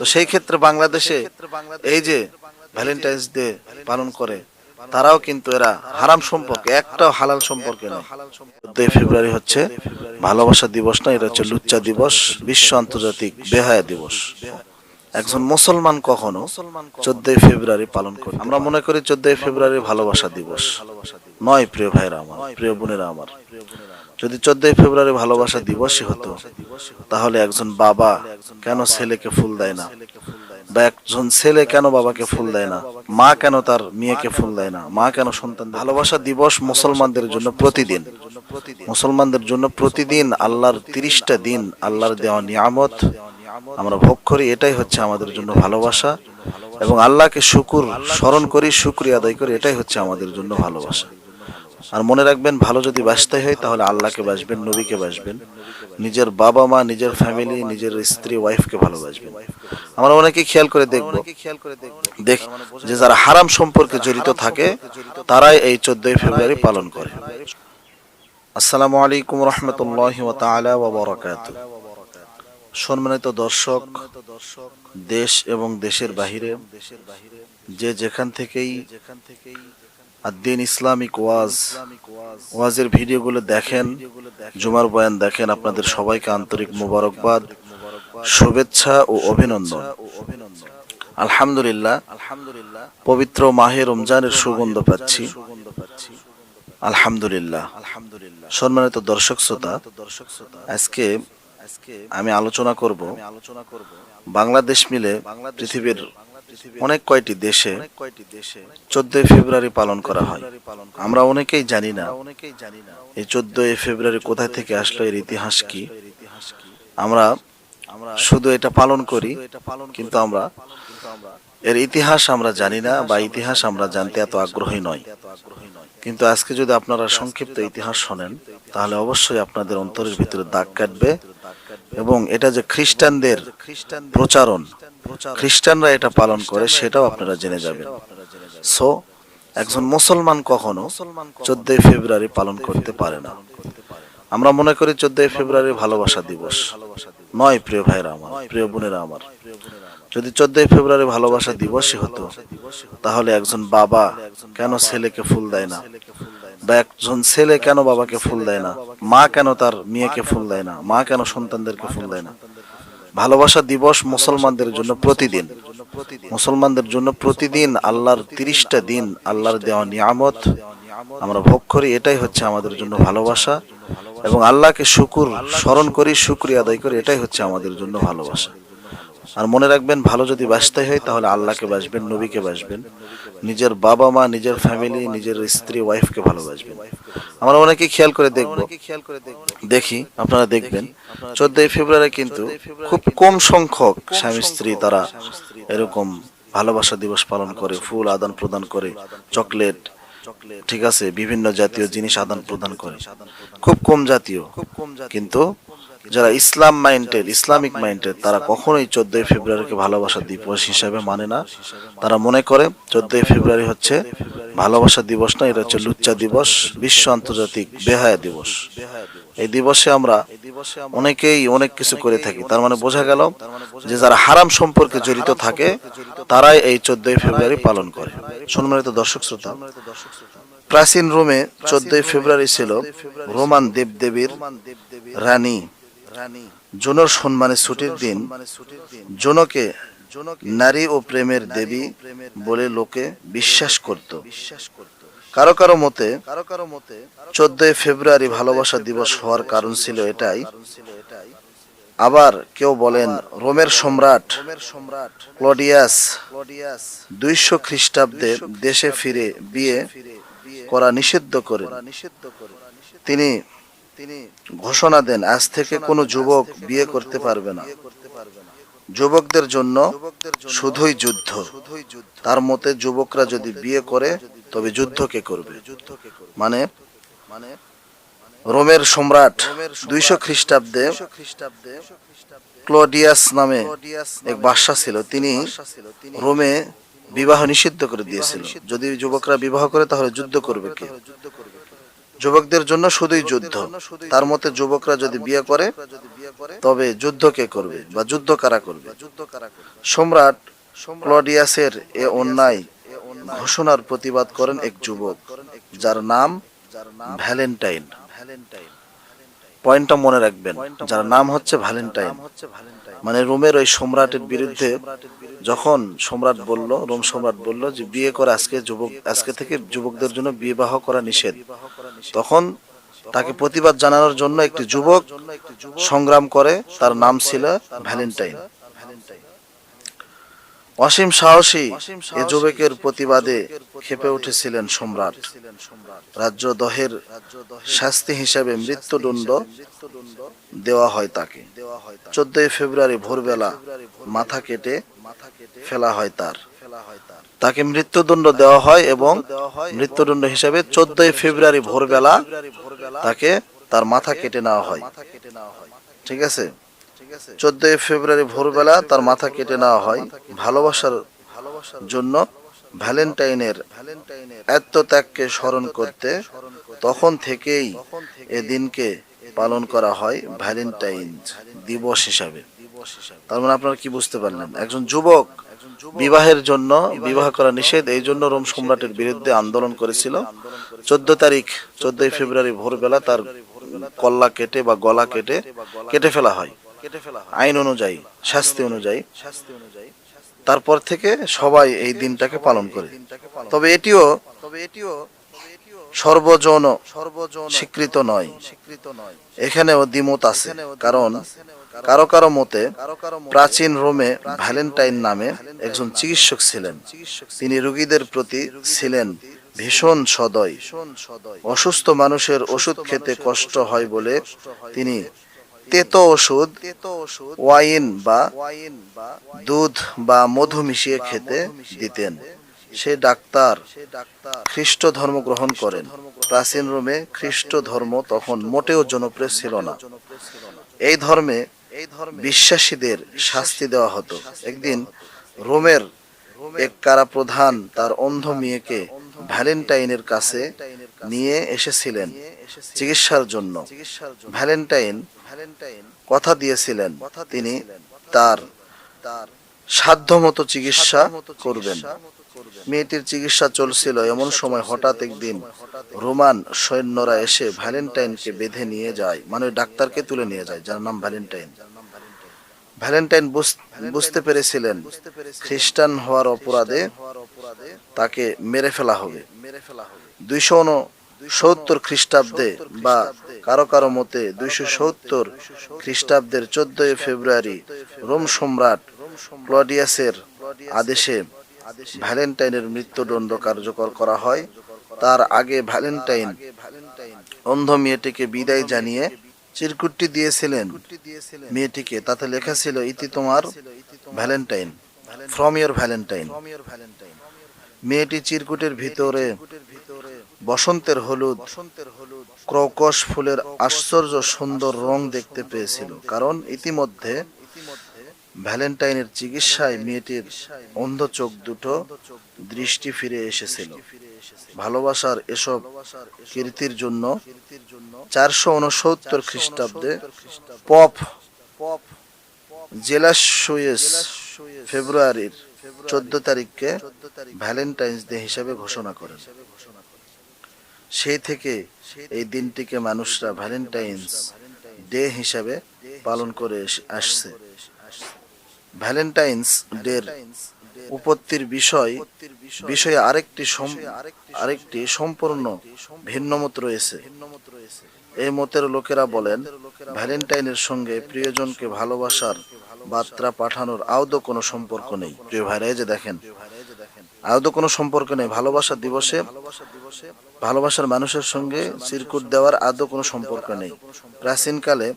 তো সেই ক্ষেত্রে বাংলাদেশে এই যে ভ্যালেন্টাইন্স ডে পালন করে তারাও কিন্তু এরা হারাম সম্পর্কে একটাও হালাল সম্পর্কে নয়। চোদ্দই ফেব্রুয়ারি হচ্ছে ভালোবাসা দিবস না এটা হচ্ছে লুচ্চা দিবস বিশ্ব আন্তর্জাতিক বেহায়া দিবস। একজন মুসলমান কখনো চোদ্দই ফেব্রুয়ারি পালন করে আমরা মনে করি চোদ্দই ফেব্রুয়ারি ভালোবাসা দিবস। নয় প্রিয় ভাইরা আমার প্রিয় বোনেরা আমার যদি চোদ্দই ফেব্রুয়ারি ভালোবাসা দিবসই হতো, তাহলে একজন বাবা কেন ছেলেকে ফুল দেয় না? বা একজন ছেলে কেন বাবাকে ফুল দেয় না? মা কেন তার মেয়েকে ফুল দেয় না? মা কেন সন্তান ভালোবাসা দিবস মুসলমানদের জন্য প্রতিদিন? মুসলমানদের জন্য প্রতিদিন আল্লাহর তিরিশটা দিন, আল্লাহর দেওয়া নিয়ামত আমরা ভোগ করি। এটাই হচ্ছে আমাদের জন্য ভালোবাসা। এবং আল্লাহকে শুকুর, স্মরণ করি, শুক্রিয়া আদায় করি। এটাই হচ্ছে আমাদের জন্য ভালোবাসা। আর মনে রাখবেন ভালো যদি বাঁচতে হয় তাহলে আল্লাহকে বাসবেন নবীকে বাসবেন নিজের বাবা মা নিজের ফ্যামিলি নিজের স্ত্রী ওয়াইফকে ভালোবাসবেন। আমরা অনেকে খেয়াল করে দেখব। দেখ যে যারা হারাম সম্পর্কে জড়িত থাকে তারাই এই চোদ্দই ফেব্রুয়ারি পালন করে। আসসালামু আলাইকুম রহমতুল্লাহ ওয়া সম্মানিত দর্শক দেশ এবং দেশের বাহিরে যে যেখান থেকেই আদ্দিন ইসলামিক ওয়াজ। ওয়াজের ভিডিওগুলো দেখেন, জুমার বয়ান দেখেন। আপনাদের সবাইকে আন্তরিক শুভেচ্ছা ও অভিনন্দন। আলহামদুলিল্লাহ আলহামদুলিল্লাহ পবিত্র মাহে রমজানের সুগন্ধ পাচ্ছি। আলহামদুলিল্লাহ। আলহামদুলিল্লাহ সম্মানিত দর্শক শ্রোতা, আজকে আমি আলোচনা করব আলোচনা করব বাংলাদেশ মিলে পৃথিবীর অনেক কয়টি দেশে চোদ্দই ফেব্রুয়ারি পালন করা হয়। আমরা অনেকেই জানি না। এই চোদ্দই ফেব্রুয়ারি কোথায় থেকে আসলো এর ইতিহাস কি? আমরা আমরা শুধু এটা পালন করি কিন্তু আমরা এর ইতিহাস আমরা জানি না বা ইতিহাস আমরা জানতে এত আগ্রহী নয় কিন্তু আজকে যদি আপনারা সংক্ষিপ্ত ইতিহাস শোনেন তাহলে অবশ্যই আপনাদের অন্তরের ভিতরে দাগ কাটবে। এবং এটা যে খ্রিস্টানদের খ্রিস্টান প্রচারণ খ্রিস্টানরা এটা পালন করে সেটাও আপনারা জেনে যাবেন। সো একজন মুসলমান কখনো চোদ্দই ফেব্রুয়ারি পালন করতে পারে না। আমরা মনে করি চোদ্দই ফেব্রুয়ারি ভালোবাসা দিবস। নয় প্রিয় ভাইরা আমার প্রিয় বোনেরা আমার। যদি চোদ্দই ফেব্রুয়ারি ভালোবাসা দিবসই হতো তাহলে একজন বাবা কেন ছেলেকে ফুল দেয় না? বা একজন ছেলে কেন বাবাকে ফুল দেয় না? মা কেন তার মেয়েকে ফুল দেয় না? মা কেন সন্তানদেরকে ফুল দেয় না? ভালোবাসা দিবস মুসলমানদের জন্য প্রতিদিন। মুসলমানদের জন্য প্রতিদিন আল্লাহর তিরিশটা দিন, আল্লাহর দেওয়া নিয়ামত। আমরা ভোগ করি, এটাই হচ্ছে আমাদের জন্য ভালোবাসা। এবং আল্লাহকে শুকুর, স্মরণ করি, শুক্রিয়া আদায় করি, এটাই হচ্ছে আমাদের জন্য ভালোবাসা। আর মনে রাখবেন, ভালো যদি বাঁচতে হয়, তাহলে আল্লাহকে বাসবেন, নবীকে বাসবেন। নিজের বাবা মা নিজের ফ্যামিলি নিজের স্ত্রী ওয়াইফকে ভালোবাসবেন। আমরা অনেকে খেয়াল করে দেখব। দেখি, আপনারা দেখবেন। চোদ্দই ফেব্রুয়ারি কিন্তু খুব কম সংখ্যক স্বামী, স্ত্রী তারা এরকম ভালোবাসা দিবস পালন করে, ফুল আদান প্রদান করে, চকলেট, ঠিক আছে, বিভিন্ন জাতীয় জিনিস আদান প্রদান করে। খুব কম জাতীয়। কিন্তু যারা ইসলাম মাইন্ডেড ইসলামিক মাইন্ডেড তারা কখনোই চোদ্দই ফেব্রুয়ারিকে ভালোবাসা দিবস হিসাবে মানে না। তারা মনে করে চোদ্দই ফেব্রুয়ারি হচ্ছে ভালোবাসা দিবস না, এটা হচ্ছে লুচ্চা দিবস, বিশ্ব আন্তর্জাতিক বেহায়া দিবস। এই দিবসে আমরা অনেকেই অনেক কিছু করে থাকি। তার মানে বোঝা গেল যে যারা হারাম সম্পর্কে জড়িত থাকে, তারাই এই চোদ্দই ফেব্রুয়ারি পালন করে। সম্মানিত দর্শক শ্রোতা, প্রাচীন রোমে চোদ্দই ফেব্রুয়ারি ছিল রোমান দেবদেবীর রানী জোনর সম্মানে ছুটির দিন জোনকে নারী ও প্রেমের দেবী বলে লোকে বিশ্বাস করত। কারও কারও মতে কারও কারও মতে চোদ্দই ফেব্রুয়ারি ভালোবাসা দিবস হওয়ার কারণ ছিল এটাই। আবার কেউ বলেন রোমের সম্রাট সম্রাট ক্লডিয়াস দুইশো খ্রিস্টাব্দে দেশে ফিরে বিয়ে করা নিষিদ্ধ করে নিষিদ্ধ করে তিনি তিনি ঘোষণা দেন আজ থেকে কোনো যুবক বিয়ে করতে পারবে না। যুবকদের জন্য শুধুই যুদ্ধ। তার মতে যুবকরা যদি বিয়ে করে তবে যুদ্ধ কে করবে। মানে মানে রোমের সম্রাট দুইশো খ্রিস্টাব্দে ক্লোডিয়াস নামে এক বাদশা ছিল। তিনি রোমে বিবাহ নিষিদ্ধ করে দিয়েছিল। যদি যুবকরা বিবাহ করে তাহলে যুদ্ধ করবে কে? যুবকদের জন্য শুধুই যুদ্ধ। তার মতে যুবকরা যদি বিয়ে করে তবে যুদ্ধ কে করবে বা যুদ্ধ কারা করবে? সম্রাট ক্লডিয়াসের এ অন্যায় ঘোষণার প্রতিবাদ করেন এক যুবক যার নাম ভ্যালেন্টাইন। পয়েন্টটা মনে রাখবেন যার নাম হচ্ছে ভ্যালেন্টাইন। মানে রোমের ওই সম্রাটের বিরুদ্ধে যখন সম্রাট বলল, রোম সম্রাট বলল যে, বিয়ে করে, আজকে যুবক, আজকে থেকে যুবকদের জন্য বিবাহ করা নিষেধ। তখন তাকে প্রতিবাদ জানানোর জন্য একটি যুবক সংগ্রাম করে, তার নাম ছিল ভ্যালেন্টাইন। অসীম সাহসী এ যুবকের প্রতিবাদে খেপে উঠেছিলেন সম্রাট। রাজ্য দহের শাস্তি হিসাবে মৃত্যুদণ্ড দেওয়া হয় তাকে। চোদ্দই ফেব্রুয়ারি ভোরবেলা মাথা কেটে ফেলা হয় তার। তাকে মৃত্যুদণ্ড দেওয়া হয় এবং মৃত্যুদণ্ড হিসাবে চোদ্দই ফেব্রুয়ারি ভোরবেলা তাকে তার মাথা কেটে নেওয়া হয়। ঠিক আছে? চোদ্দই ফেব্রুয়ারি ভোরবেলা তার মাথা কেটে নেওয়া হয় ভালোবাসার ভালোবাসার জন্য ভ্যালেন্টাইনের আত্মত্যাগকে স্মরণ করতে তখন থেকেই এ দিনকে পালন করা হয় ভ্যালেন্টাইন দিবস হিসাবে। তার মানে আপনারা কি বুঝতে পারলেন? একজন যুবক বিবাহের জন্য বিবাহ করা নিষেধ, এই জন্য রোম সম্রাটের বিরুদ্ধে আন্দোলন করেছিল। চোদ্দ তারিখ, চোদ্দই ফেব্রুয়ারি ভোরবেলা তার কল্লা কেটে বা গলা কেটে কেটে ফেলা হয়। আইন অনুযায়ী, শাস্তি অনুযায়ী। অনুযায়ী তারপর থেকে সবাই এই দিনটাকে পালন করে। তবে এটিও তবে এটিও সর্বজন স্বীকৃত নয় স্বীকৃত নয়। এখানেও দ্বিমত আছে। কারণ কারও কারও মতে প্রাচীন রোমে ভ্যালেন্টাইন নামে একজন চিকিৎসক ছিলেন। তিনি রোগীদের প্রতি ছিলেন ভীষণ সদয়। অসুস্থ মানুষের ওষুধ খেতে কষ্ট হয় বলে তিনি তেতো ওষুধ, ওয়াইন বা দুধ বা মধু মিশিয়ে খেতে দিতেন। সে ডাক্তার খ্রিস্ট ধর্ম গ্রহণ করেন। প্রাচীন রোমে খ্রিস্ট ধর্ম তখন মোটেও জনপ্রিয় ছিল না। এই ধর্মে বিশ্বাসীদের শাস্তি দেওয়া হতো। একদিন রোমের এক কারা প্রধান তার অন্ধ মেয়েকে ভ্যালেন্টাইনের কাছে নিয়ে এসেছিলেন চিকিৎসার জন্য। ভ্যালেন্টাইন কথা দিয়েছিলেন। তিনি তার সাধ্যমতো চিকিৎসা করবেন। মেয়েটির চিকিৎসা চলছিল এমন সময় হঠাৎ একদিন রোমান সৈন্যরা এসে ভ্যালেন্টাইনকে বেঁধে নিয়ে যায়। মানে ডাক্তারকে তুলে নিয়ে যায় যার নাম ভ্যালেন্টাইন। ভ্যালেন্টাইন। বুঝ- বুঝতে পেরেছিলেন। খ্রিস্টান হওয়ার অপরাধে তাকে মেরে ফেলা হবে। মেরে ফেলা দুইশো সত্তর খ্রিস্টাব্দে বা কারও কারও মতে দুইশো সত্তর খ্রিস্টাব্দের চোদ্দই ফেব্রুয়ারি রোম সম্রাট ক্লডিয়াসের আদেশে ভ্যালেন্টাইনের মৃত্যুদণ্ড কার্যকর করা হয়। তার আগে ভ্যালেন্টাইন অন্ধ মেয়েটিকে বিদায় জানিয়ে চিরকুটটি দিয়েছিলেন। মেয়েটিকে তাতে লেখা ছিল, ইতি তোমার ভ্যালেন্টাইন, ফ্রম ইয়ার ভ্যালেন্টাইন। মেয়েটি চিরকুটের ভিতরে বসন্তের হলুদ ক্রকস ফুলের আশ্চর্য সুন্দর রং দেখতে পেয়েছিল, কারণ ইতিমধ্যে ভ্যালেন্টাইনের চিকিৎসায় মেয়েটির অন্ধ চোখ দুটো দৃষ্টি ফিরে এসেছিল। ভালোবাসার এসব কীর্তির জন্য চারশো উনসত্তর খ্রিস্টাব্দে পপ জেলাসুয়েস ফেব্রুয়ারির চোদ্দ তারিখকে ভ্যালেন্টাইন্স ডে হিসাবে ঘোষণা করেন। সেই থেকে এই দিনটিকে মানুষরা ভ্যালেন্টাইন্স ডে হিসাবে পালন করে আসছে। ভ্যালেন্টাইন্স ডের উপত্তির বিষয়, বিষয়ে আরেকটি আরেকটি সম্পূর্ণ ভিন্ন মত রয়েছে। এই মতের লোকেরা বলেন ভ্যালেন্টাইনের সঙ্গে প্রিয়জনকে ভালোবাসার বার্তা পাঠানোর আদৌ কোনো সম্পর্ক নেই। প্রিয় ভাইরা যে দেখেন, আদৌ কোনো সম্পর্ক নেই। ভালোবাসা দিবসে ভালোবাসার মানুষের সঙ্গে চিরকুট দেওয়ার আদৌ কোনো সম্পর্ক নেই। প্রাচীনকালে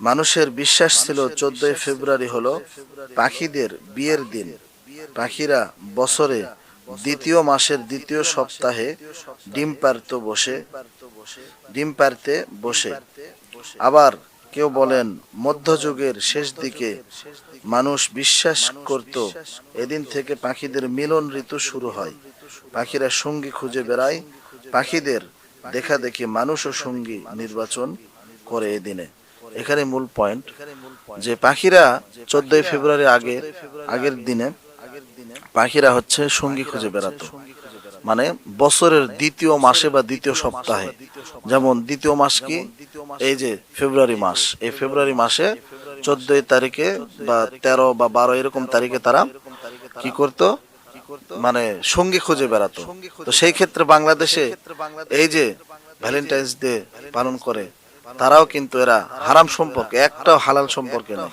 মানুষের বিশ্বাস ছিল, চোদ্দই ফেব্রুয়ারি হলো পাখিদের বিয়ের দিন। পাখিরা বছরে দ্বিতীয় মাসের দ্বিতীয় সপ্তাহে ডিম পারত বসে, ডিম পারতে বসে। আবার কেউ বলেন, মধ্যযুগের শেষ দিকে মানুষ বিশ্বাস করত, এদিন থেকে পাখিদের মিলন ঋতু শুরু হয়। পাখিরা সঙ্গী খুঁজে বেড়ায়। পাখিদের দেখা দেখি মানুষ ও সঙ্গী নির্বাচন করে এই দিনে। এখানে মূল পয়েন্ট যে পাখিরা চোদ্দই ফেব্রুয়ারি আগে, আগের দিনে পাখিরা হচ্ছে সঙ্গী খুঁজে বেড়াতো। মানে বছরের দ্বিতীয় মাসে বা দ্বিতীয় সপ্তাহে। যেমন দ্বিতীয় মাস কি? এই যে ফেব্রুয়ারি মাস। এই ফেব্রুয়ারি মাসে চোদ্দই তারিখে বা তেরো বা বারো এরকম তারিখে তারা কি করতো? মানে সঙ্গী খুঁজে বেড়াতো। তো সেই ক্ষেত্রে বাংলাদেশে এই যে ভ্যালেন্টাইন্স ডে পালন করে তারাও কিন্তু এরা হারাম সম্পর্কে একটাও হালাল সম্পর্কে নয়